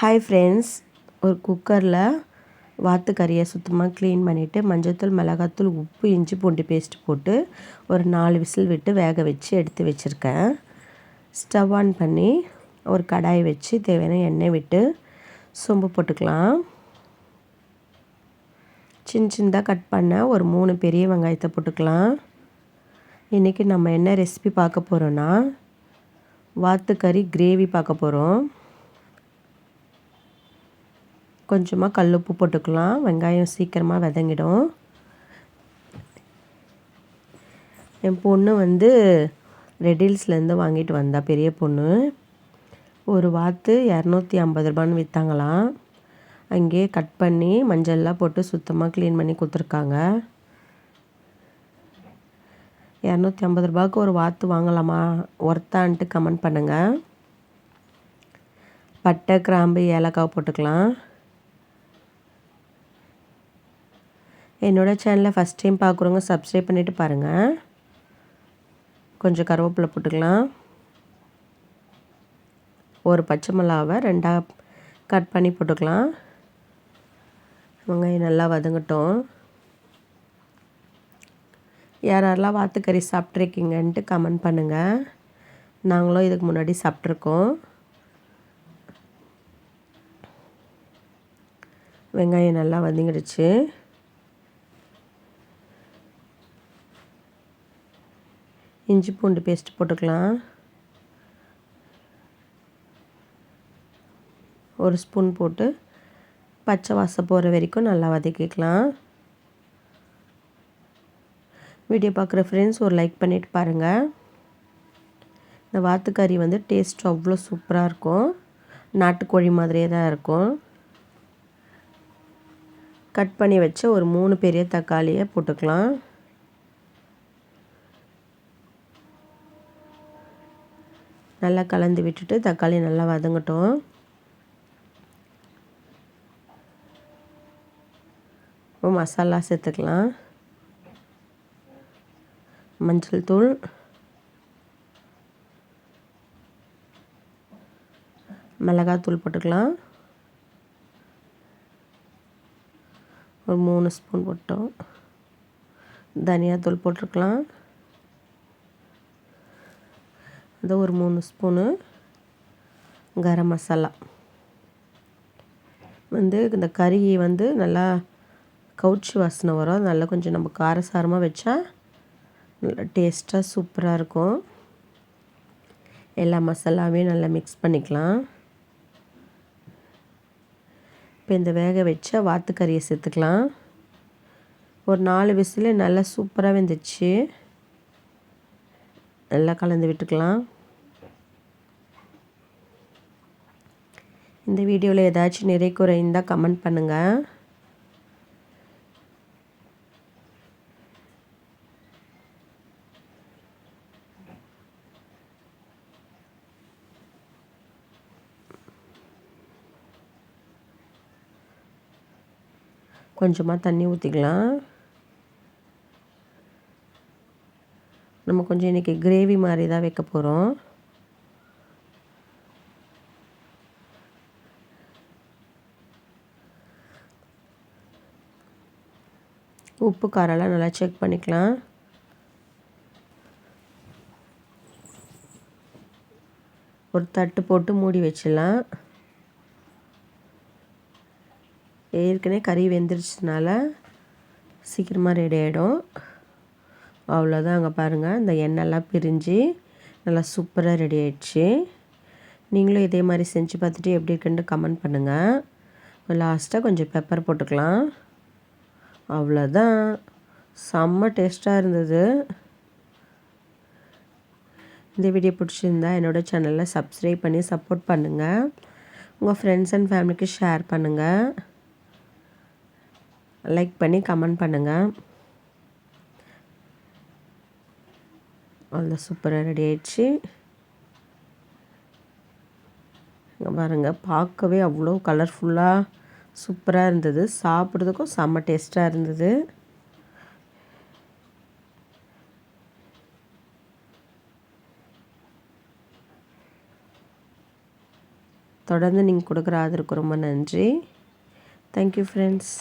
Hi friends ஒரு குக்கரில் வாத்து கறியை சுத்தமாக க்ளீன் பண்ணிவிட்டு மஞ்சத்தூள் மிளகாத்தூள் உப்பு இஞ்சி பூண்டு பேஸ்ட் போட்டு ஒரு நாலு விசில் விட்டு வேக வச்சு எடுத்து வச்சுருக்கேன். ஸ்டவ் ஆன் பண்ணி ஒரு கடாய் வச்சு தேவையான எண்ணெய் விட்டு சொம்பு போட்டுக்கலாம். சின்ன சின்னதாக கட் பண்ண ஒரு மூணு பெரிய வெங்காயத்தை போட்டுக்கலாம். இன்றைக்கி நம்ம என்ன ரெசிபி பார்க்க போகிறோன்னா வாத்துக்கறி கிரேவி பார்க்க போகிறோம் கொஞ்சமாக கல் உப்பு போட்டுக்கலாம். வெங்காயம் சீக்கிரமாக விதங்கிடும். என் பொண்ணு வந்து ரெடில்ஸ்லேருந்து வாங்கிட்டு வந்தா பெரிய பொண்ணு. ஒரு வாத்து இரநூத்தி ஐம்பது ரூபான்னு விற்றாங்களாம் அங்கேயே கட் பண்ணி மஞ்சள்லாம் போட்டு சுத்தமாக க்ளீன் பண்ணி கொடுத்துருக்காங்க. இரநூத்தி ஐம்பது ரூபாய்க்கு ஒரு வாத்து வாங்கலாமா? ஒர்த்தான்ட்டு கமெண்ட் பண்ணுங்கள் பட்டை கிராம்பு ஏலக்காய் போட்டுக்கலாம். என்னோடய சேனலை ஃபஸ்ட் டைம் பார்க்குறவங்க சப்ஸ்கிரைப் பண்ணிவிட்டு பாருங்கள் கொஞ்சம் கருவேப்பிலை போட்டுக்கலாம். ஒரு பச்சை மிளகாவை ரெண்டாக கட் பண்ணி போட்டுக்கலாம். வெங்காயம் நல்லா வதங்கட்டும். யார் யாரெல்லாம் வாத்துக்கறி சாப்பிட்ருக்கீங்கன்ட்டு கமெண்ட் பண்ணுங்கள் நாங்களும் இதுக்கு முன்னாடி சாப்பிட்ருக்கோம் வெங்காயம் நல்லா வதங்கிடுச்சு. இஞ்சி பூண்டு பேஸ்ட் போட்டுக்கலாம். ஒரு ஸ்பூன் போட்டு பச்சை வாசம் போகிற வரைக்கும் நல்லா வதக்கிக்கலாம். வீடியோ பார்க்குற ஃப்ரெண்ட்ஸ் ஒரு லைக் பண்ணிவிட்டு பாருங்கள் இந்த வாத்துக்கறி வந்து டேஸ்ட் அவ்வளோ சூப்பராக இருக்கும். நாட்டுக்கோழி மாதிரியே தான் இருக்கும். கட் பண்ணி வச்சு ஒரு மூணு பெரிய தக்காளியை போட்டுக்கலாம். நல்லா கலந்து விட்டுட்டு தக்காளி நல்லா வதங்கட்டும். மசாலா சேர்த்துக்கலாம். மஞ்சள் தூள். மிளகாத்தூள் போட்டுக்கலாம். ஒரு மூணு ஸ்பூன் போட்டோம். தனியாத்தூள் போட்டிருக்கலாம். அது ஒரு மூணு ஸ்பூனு கரம் மசாலா. வந்து இந்த கறி வந்து நல்லா கவுச்சி வாசனை வரும். நல்லா கொஞ்சம் நம்ம காரசாரமாக வச்சா நல்லா டேஸ்ட்டாக சூப்பராக இருக்கும். எல்லா மசாலாவையும் நல்லா மிக்ஸ் பண்ணிக்கலாம். இப்போ இந்த வேக வச்ச வாத்துக்கறியை சேர்த்துக்கலாம். ஒரு நாலு விசில் நல்லா சூப்பராக வெந்துச்சு. நல்லா கலந்து விட்டுக்கலாம். இந்த வீடியோவில் ஏதாச்சும் நிறை குறை இருந்தால் கமெண்ட் பண்ணுங்கள் கொஞ்சமாக தண்ணி ஊற்றிக்கலாம் நம்ம கொஞ்சம் இன்றைக்கி கிரேவி மாதிரி தான் வைக்க போகிறோம் உப்பு காரெல்லாம் நல்லா செக் பண்ணிக்கலாம். ஒரு தட்டு போட்டு மூடி வச்சிடலாம். ஏற்கனவே கறி வெந்துருச்சுனால சீக்கிரமாக ரெடி ஆகிடும் அவ்வளோதான் அங்கே பாருங்கள் இந்த எண்ணெய்லாம் பிரிஞ்சு நல்லா சூப்பராக ரெடி ஆயிடுச்சு. நீங்களும் இதே மாதிரி செஞ்சு பார்த்துட்டு எப்படி இருக்குன்னு கமெண்ட் பண்ணுங்கள் லாஸ்ட்டாக கொஞ்சம் பெப்பர் போட்டுக்கலாம். அவ்வளோதான் செம்ம டேஸ்ட்டாக இருந்தது. இந்த வீடியோ பிடிச்சிருந்தா என்னோடய சேனலில் சப்ஸ்கிரைப் பண்ணி சப்போர்ட் பண்ணுங்கள் உங்கள் ஃப்ரெண்ட்ஸ் அண்ட் ஃபேமிலிக்கு ஷேர் பண்ணுங்கள் லைக் பண்ணி கமெண்ட் பண்ணுங்கள் அவ்வளோ சூப்பராக ரெடி ஆயிடுச்சு. இங்கே பாருங்கள் பார்க்கவே அவ்வளோ கலர்ஃபுல்லாக சூப்பராக இருந்தது. சாப்பிட்றதுக்கும் செம்ம டேஸ்ட்டாக இருந்தது. தொடர்ந்து நீங்கள் கொடுக்குற ஆதரவுக்கு ரொம்ப நன்றி. Thank you friends